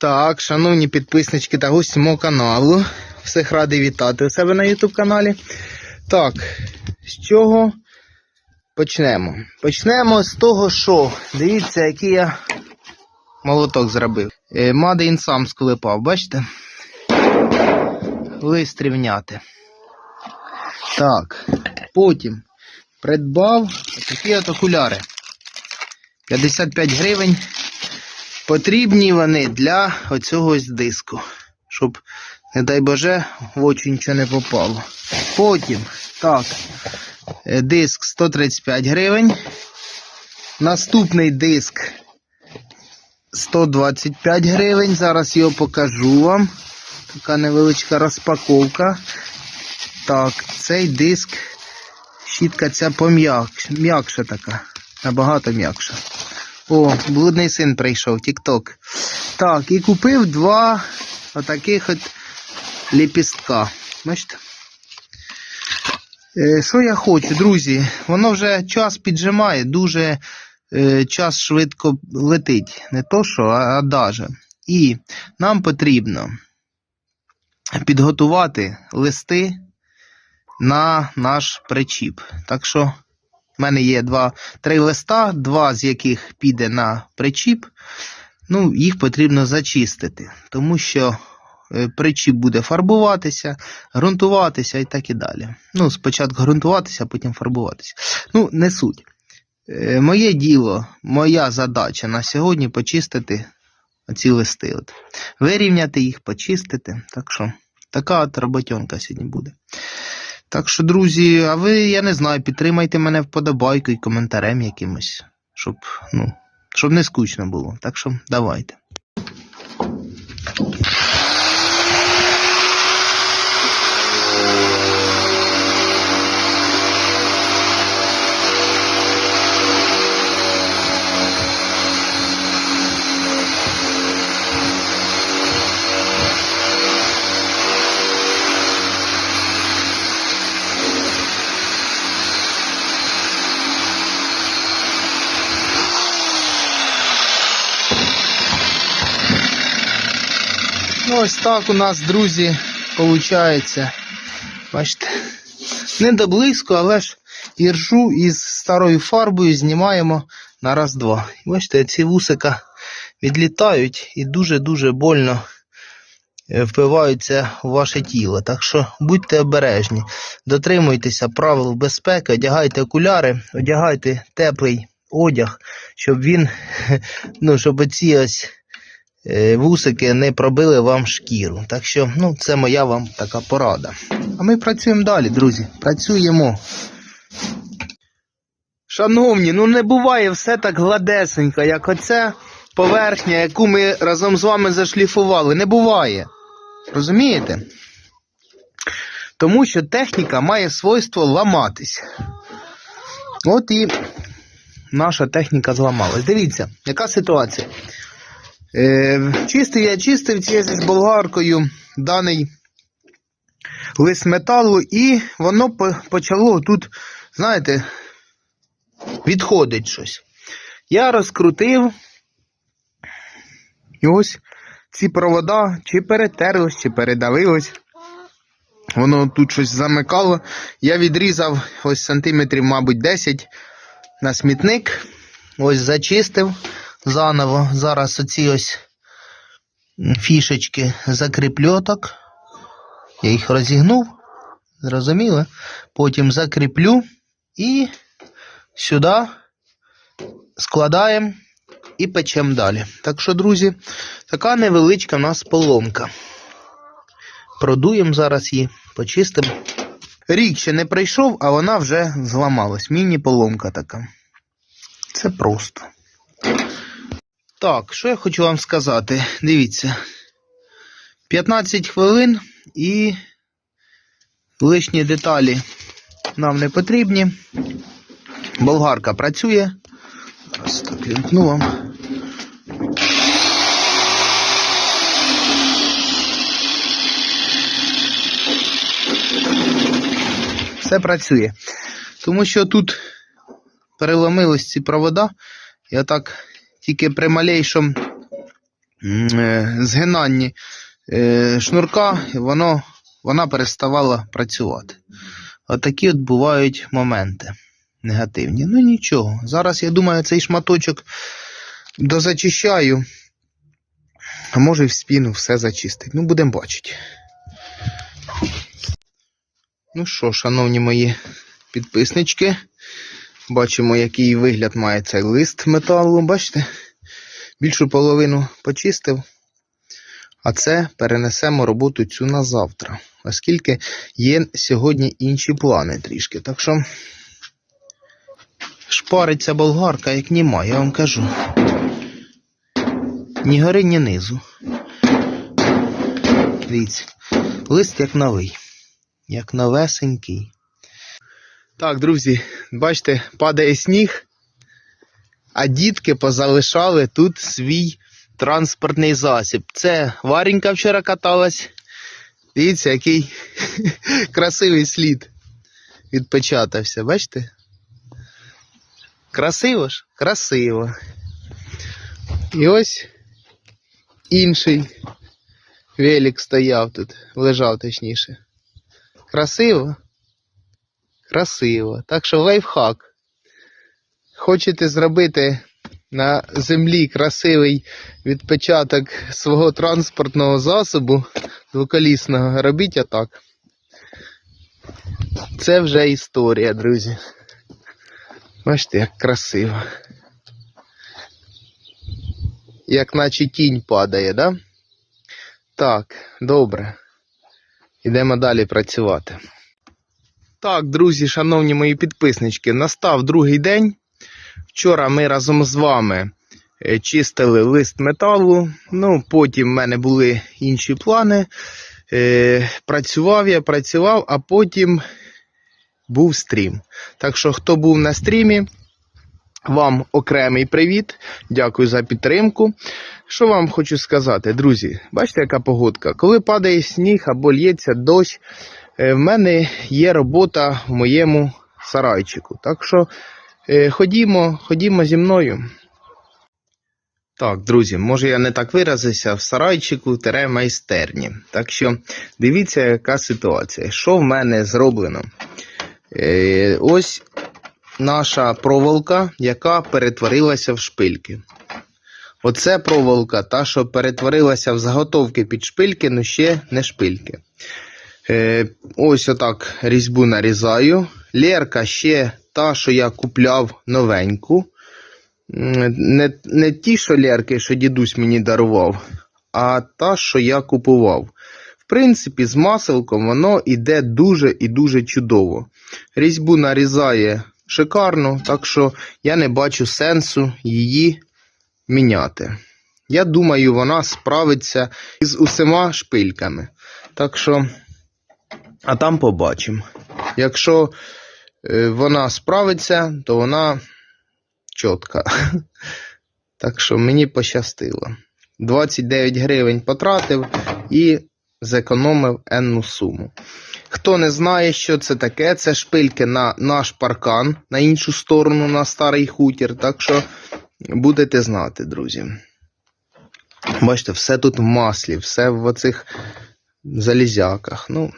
Так, шановні підписнички та гості мого каналу. Всіх радий вітати у себе на YouTube каналі. Так, з чого почнемо? Почнемо з того, що дивіться, який я молоток зробив. Е, Мадин сам склепав, бачите? Лист. Так, потім придбав такі от окуляри. 55 гривень. Потрібні вони для оцього диску, щоб, не дай Боже, в очі нічого не попало. Потім, так, е, диск 135 гривень. Наступний диск 125 гривень. Зараз його покажу вам. Така невеличка розпаковка. Так, цей диск, щітка ця пом'якша, м'якша така, набагато м'якша. О, блудний син прийшов, тік-ток. Так, і купив два отаких от ліпістка. Бачите? Е, Що я хочу, друзі? Воно вже час піджимає, дуже е, час швидко летить. Не то що, а, а даже. І нам потрібно підготувати листи на наш причіп. Так що в мене є два, три листа, два з яких піде на причіп. Ну, їх потрібно зачистити, тому що е, причіп буде фарбуватися, ґрунтуватися і так і далі. Ну, спочатку ґрунтуватися, а потім фарбуватися. Ну, не суть. Е, Моє діло, моя задача на сьогодні почистити ці листи. От. Вирівняти їх, почистити. Так що така от роботьонка сьогодні буде. Так що, друзі, а ви, я не знаю, підтримайте мене вподобайкою коментарем якимось, щоб, ну, щоб не скучно було. Так що давайте. Ось так у нас, друзі, виходить. Бачите, не до близько, але ж іржу із старою фарбою знімаємо на раз-два. Бачите, ці вусика відлітають і дуже-дуже больно е, впиваються у ваше тіло. Так що будьте обережні, дотримуйтеся правил безпеки, одягайте окуляри, одягайте теплий одяг, щоб він, ну, щоб оці ось вусики не пробили вам шкіру. Так що, ну, це моя вам така порада. А ми працюємо далі, друзі. Працюємо. Шановні, ну не буває все так гладесенько, як оця поверхня, яку ми разом з вами зашліфували. Не буває. Розумієте? Тому що техніка має свойство ламатись. От і наша техніка зламалась. Дивіться, яка ситуація. Е, чистив я чистив ж болгаркою даний лист металу, і воно по- почало тут, знаєте, відходить щось. Я розкрутив. І ось ці провода чи перетерлись, чи передавилось. Воно тут щось замикало. Я відрізав ось сантиметрів, мабуть, 10 на смітник. Ось зачистив заново. Зараз оці ось фішечки закріплю так. Я їх розігнув. Зрозуміло? Потім закріплю і сюди складаємо і печемо далі. Так що, друзі, така невеличка в нас поломка. Продуємо зараз її, почистимо. Рік ще не прийшов, а вона вже зламалась. Міні-поломка така. Це просто. Так, що я хочу вам сказати? Дивіться. 15 хвилин і лишні деталі нам не потрібні. Болгарка працює. Зараз так вімкну вам. Все працює. Тому що тут переломились ці провода. Я так тільки при малейшому е, згинанні е, шнурка, воно, вона переставала працювати. Отакі от бувають моменти негативні. Ну нічого. Зараз, я думаю, цей шматочок дозачищаю, а може в спіну все зачистить. Ну, будемо бачити. Ну що, шановні мої підписнички, бачимо, який вигляд має цей лист металу. Бачите? Більшу половину почистив. А це перенесемо роботу цю на завтра, оскільки є сьогодні інші плани трішки. Так що шпариться болгарка, як німа, я вам кажу. Ні гори, ні низу. Дивіться, лист як новий, як новесенький. Так, друзі, бачите, падає сніг, а дітки позалишали тут свій транспортний засіб. Це Варенька вчора каталась. Дивіться, який красивий слід відпечатався, бачите? Красиво ж? Красиво. І ось інший велик стояв тут, лежав точніше. Красиво? Красиво. Так що лайфхак. Хочете зробити на землі красивий відпечаток свого транспортного засобу двоколісного, робіть отак. Це вже історія, друзі. Бачите, як красиво. Як наче тінь падає, да? Так, добре. Йдемо далі працювати. Так, друзі, шановні мої підписнички, настав другий день. Вчора ми разом з вами е, чистили лист металу. Ну, потім в мене були інші плани. Е, працював я, працював, а потім був стрім. Так що, хто був на стрімі, вам окремий привіт. Дякую за підтримку. Що вам хочу сказати, друзі? Бачите, яка погодка? Коли падає сніг або лється дощ, в мене є робота в моєму сарайчику. Так що е, ходімо, ходімо зі мною. Так, друзі, може я не так виразився в сарайчику тере майстерні. Так що дивіться, яка ситуація. Що в мене зроблено? Е, ось наша проволока, яка перетворилася в шпильки. Оце проволока, та, що перетворилася в заготовки під шпильки, але ще не шпильки. Е, ось отак різьбу нарізаю. Лерка ще та, що я купляв новеньку. Не, не ті, що лерки, що дідусь мені дарував, а та, що я купував. В принципі, з маселком воно іде дуже і дуже чудово. Різьбу нарізає шикарно, так що я не бачу сенсу її міняти. Я думаю, вона справиться із усіма шпильками. Так що, а там побачимо. Якщо е, вона справиться, то вона чітка. Так що мені пощастило. 29 гривень потратив і зекономив енну суму. Хто не знає, що це таке, це шпильки на наш паркан, на іншу сторону, на старий хутір. Так що будете знати, друзі. Бачите, все тут в маслі, все в оцих залізяках. Ну,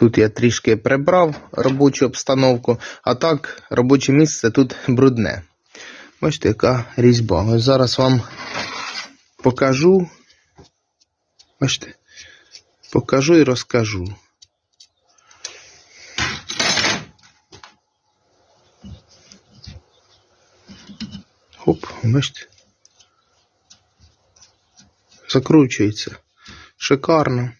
тут я трішки прибрав робочу обстановку, а так робоче місце тут брудне. Бачите, яка різьба. Ось зараз вам покажу. Бачите, покажу і розкажу. Хоп, бачите. Закручується. Шикарно.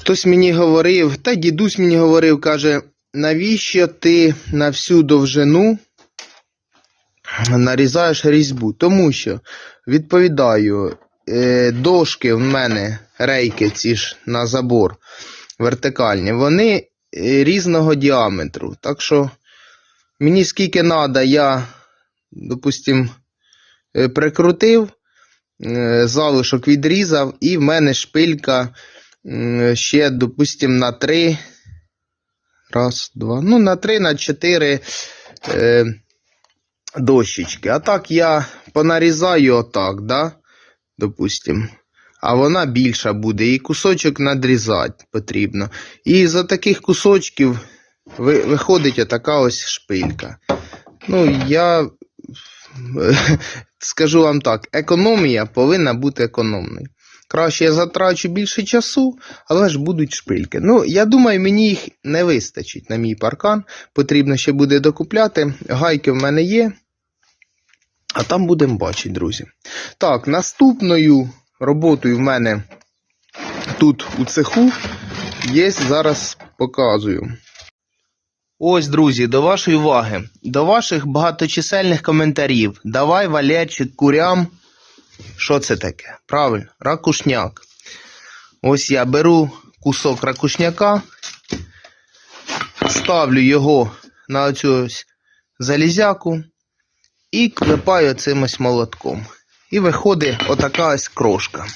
Хтось мені говорив, та дідусь мені говорив, каже, навіщо ти на всю довжину нарізаєш різьбу? Тому що, відповідаю, е, дошки в мене, рейки ці ж на забор вертикальні, вони е, різного діаметру. Так що мені скільки треба, я, допустим, е, прикрутив, залишок відрізав, і в мене шпилька ще, допустим, на 3. Раз, два. Ну, на 3, на 4 е, дощечки. А так я понарізаю отак, да? Допустим. А вона більша буде, і кусочок надрізати потрібно. І за таких кусочків виходить отака ось шпилька. Ну, я скажу вам так, економія повинна бути економною. Краще я затрачу більше часу, але ж будуть шпильки. Ну, я думаю, мені їх не вистачить на мій паркан. Потрібно ще буде докупляти. Гайки в мене є. А там будемо бачити, друзі. Так, наступною роботою в мене тут у цеху є, зараз показую. Ось, друзі, до вашої уваги, до ваших багаточисельних коментарів. Давай, Валерчик, курям. Що це таке? Правильно, ракушняк. Ось я беру кусок ракушняка, ставлю його на оцю залізяку і клепаю цим ось молотком. І виходить отака ось крошка.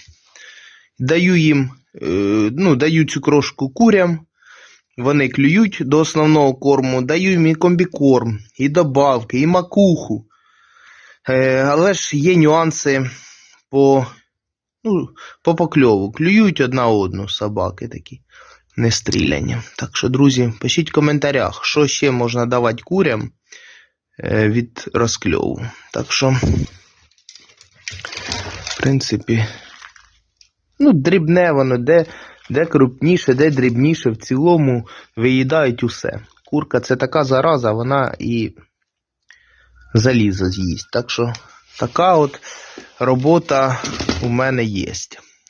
Даю їм, е, ну, даю цю крошку курям. Вони клюють до основного корму, даю їм і комбікорм, і добавки, і макуху. Е, але ж є нюанси по, ну, по покльову. Клюють одна одну собаки такі, не стріляні. Так що, друзі, пишіть в коментарях, що ще можна давати курям е, від розкльову. Так що, в принципі, ну, дрібне воно, де, де крупніше, де дрібніше, в цілому виїдають усе. Курка це така зараза, вона і залізо з'їсть. Так що така от робота у мене є.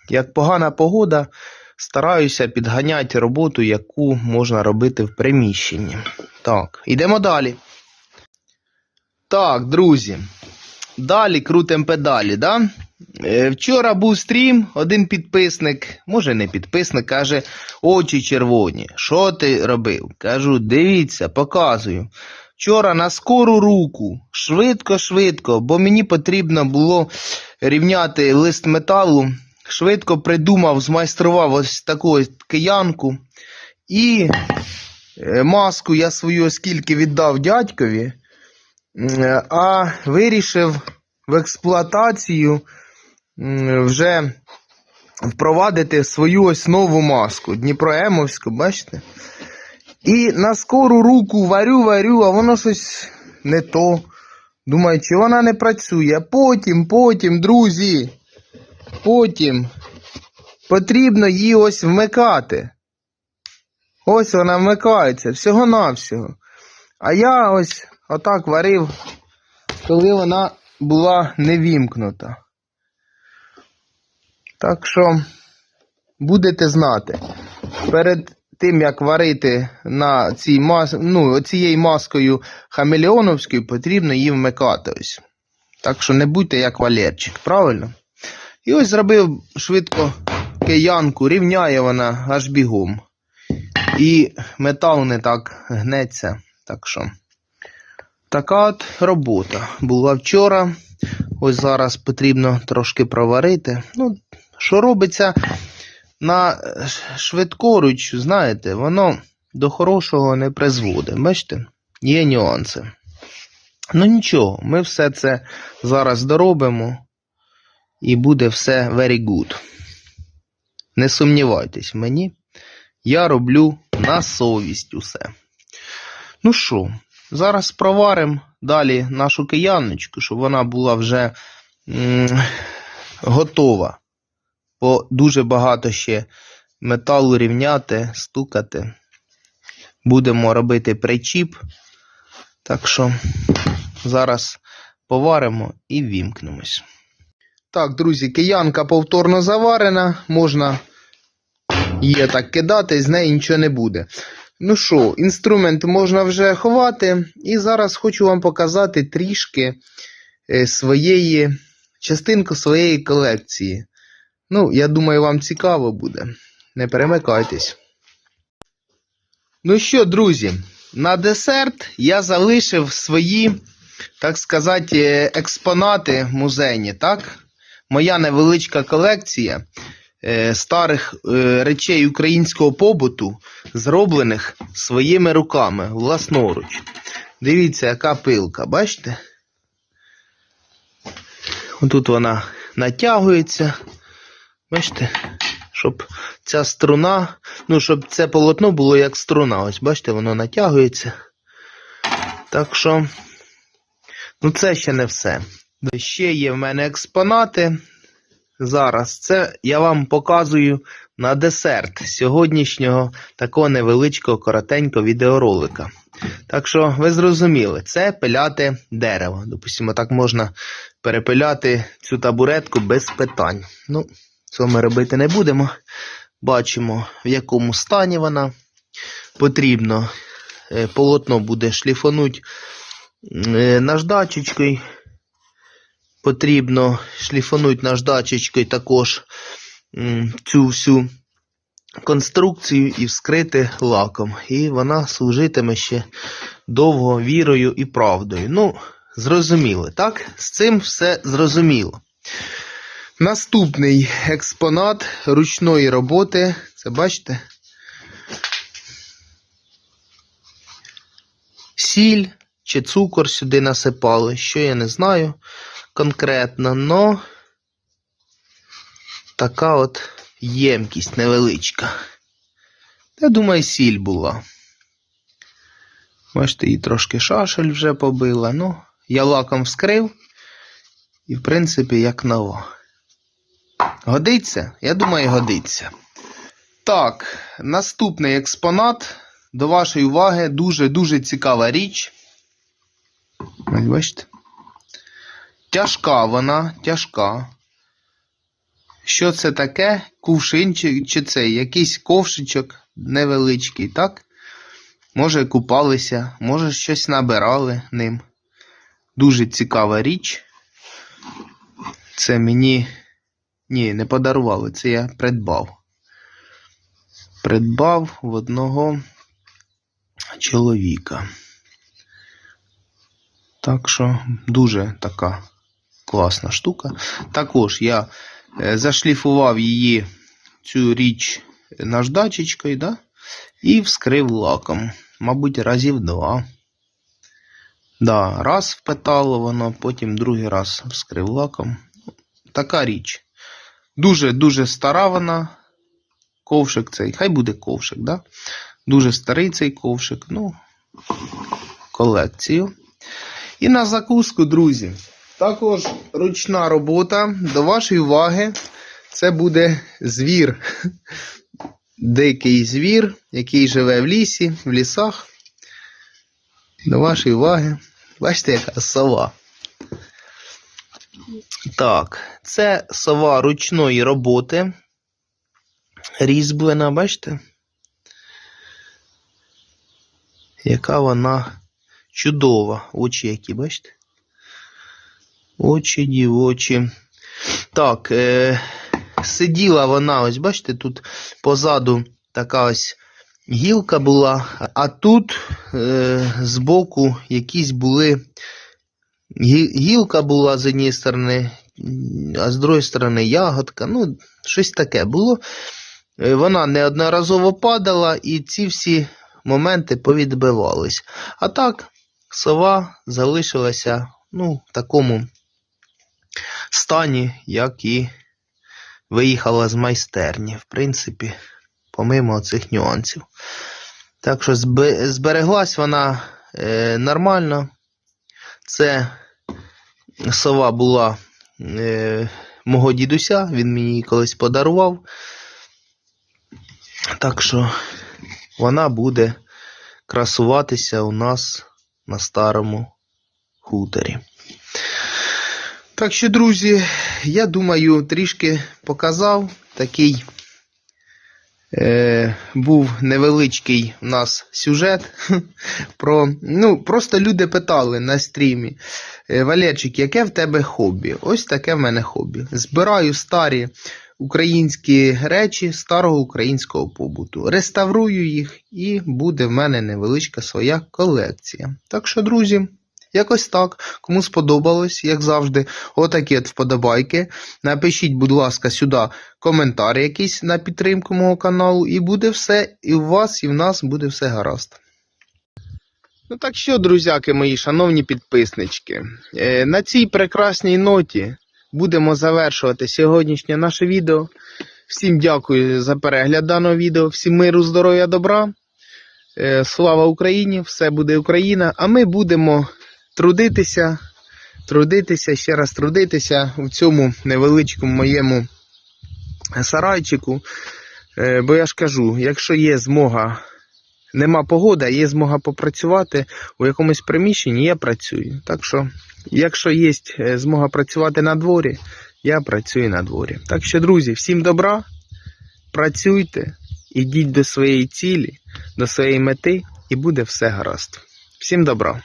Як погана погода, стараюся підганяти роботу, яку можна робити в приміщенні. Так, йдемо далі. Так, друзі. Далі крутим педалі, да? Е, Вчора був стрім, один підписник, може не підписник, каже, очі червоні. Що ти робив? Кажу, дивіться, показую. Вчора на скору руку, швидко-швидко, бо мені потрібно було рівняти лист металу. Швидко придумав, змайстрував ось таку киянку. І е, маску я свою оскільки віддав дядькові, а вирішив в експлуатацію вже впровадити свою ось нову маску Дніпроемовську, бачите? І на скору руку варю, варю, а воно щось не то. Думаю, чи вона не працює. Потім, потім, друзі, потім потрібно її ось вмикати. Ось вона вмикається, всього-навсього. А я ось отак варив, коли вона була не вімкнута. Так що будете знати, перед тим як варити на цій мас... ну, цією маскою хамелеоновською, потрібно її вмикати ось. Так що не будьте як Валерчик, правильно? І ось зробив швидко киянку, рівняє вона аж бігом. І метал не так гнеться. Так що така от робота була вчора. Ось зараз потрібно трошки проварити. Ну, що робиться на швидкоруч, знаєте, воно до хорошого не призводить. Бачите, є нюанси. Ну нічого, ми все це зараз доробимо і буде все very good. Не сумнівайтесь мені, я роблю на совість усе. Ну що, зараз проваримо далі нашу кияночку, щоб вона була вже готова. Бо дуже багато ще металу рівняти, стукати. Будемо робити причіп. Так що зараз поваримо і вімкнемось. Так, друзі, киянка повторно заварена, можна її так кидати, з неї нічого не буде. Ну що, інструмент можна вже ховати, і зараз хочу вам показати трішки е, своєї, частинку своєї колекції. Ну, я думаю, вам цікаво буде. Не перемикайтесь. Ну що, друзі, на десерт я залишив свої, так сказати, експонати музейні, так? Моя невеличка колекція е, старих е, речей українського побуту, зроблених своїми руками, власноруч. Дивіться, яка пилка, бачите? Отут вона натягується. Бачите? Щоб ця струна, ну, щоб це полотно було як струна. Ось бачите, воно натягується. Так що, ну це ще не все. Ще є в мене експонати. Зараз це я вам показую на десерт сьогоднішнього такого невеличкого коротенького відеоролика. Так що ви зрозуміли, це пиляти дерево. Допустимо, так можна перепиляти цю табуретку без питань. Ну, цього ми робити не будемо. Бачимо, в якому стані вона. Потрібно е, полотно буде шліфануть е, наждачечкою. Потрібно шліфануть наждачечкою також цю всю конструкцію і вскрити лаком. І вона служитиме ще довго вірою і правдою. Ну, зрозуміло, так? З цим все зрозуміло. Наступний експонат ручної роботи. Це бачите? Сіль чи цукор сюди насипали, що я не знаю конкретно, но така от ємкість невеличка. Я думаю, сіль була. Бачите, її трошки шашель вже побила. Ну, я лаком вскрив. І, в принципі, як нова. Годиться? Я думаю, годиться. Так, наступний експонат. До вашої уваги дуже-дуже цікава річ. Ось бачите? Тяжка вона, тяжка. Що це таке? Кувшин чи, чи це? Якийсь ковшичок невеличкий, так? Може, купалися, може, щось набирали ним. Дуже цікава річ. Це мені. Ні, не подарували, це я придбав. Придбав в одного чоловіка. Так що дуже така класна штука. Також я е, зашліфував її цю річ наждачечкою, да? і вскрив лаком. Мабуть, разів два. Да, раз впитало воно, потім другий раз вскрив лаком. Така річ. Дуже-дуже стара вона. Ковшик цей. Хай буде ковшик, да? Дуже старий цей ковшик. Ну, колекцію. І на закуску, друзі. Також ручна робота. До вашої уваги. Це буде звір. Дикий звір, який живе в лісі, в лісах. До вашої уваги. Бачите, яка сова. Так, це сова ручної роботи. Різьблена, бачите? Яка вона чудова. Очі які, бачите? Очі, дівочі. Так, е, сиділа вона, ось бачите, тут позаду така ось гілка була, а тут е, збоку якісь були. Гі- Гілка була з однієї сторони, а з другої сторони ягодка. Ну, щось таке було. Е, Вона неодноразово падала, і ці всі моменти повідбивались. А так, сова залишилася ну, в такому стані, як і виїхала з майстерні, в принципі, помимо цих нюансів. Так що збе- збереглась вона е, нормально. Це сова була е, мого дідуся, він мені її колись подарував. Так що вона буде красуватися у нас на старому хуторі. Так що, друзі, я думаю, трішки показав такий. Е, був невеличкий у нас сюжет про. Ну, просто люди питали на стрімі. «Е, Валерчик, яке в тебе хобі? Ось таке в мене хобі. Збираю старі українські речі старого українського побуту. Реставрую їх, і буде в мене невеличка своя колекція. Так що, друзі, якось так. Кому сподобалось, як завжди, отакі от вподобайки. Напишіть, будь ласка, сюди коментар якийсь на підтримку мого каналу, і буде все, і у вас, і в нас буде все гаразд. Ну так що, друзяки мої, шановні підписнички, е, на цій прекрасній ноті будемо завершувати сьогоднішнє наше відео. Всім дякую за перегляд даного відео. Всім миру, здоров'я, добра. Е, Слава Україні! Все буде Україна. А ми будемо трудитися, трудитися, ще раз трудитися в цьому невеличкому моєму сарайчику. Е, Бо я ж кажу, якщо є змога, нема погоди, а є змога попрацювати у якомусь приміщенні, я працюю. Так що, якщо є е, змога працювати на дворі, я працюю на дворі. Так що, друзі, всім добра, працюйте, ідіть до своєї цілі, до своєї мети, і буде все гаразд. Всім добра.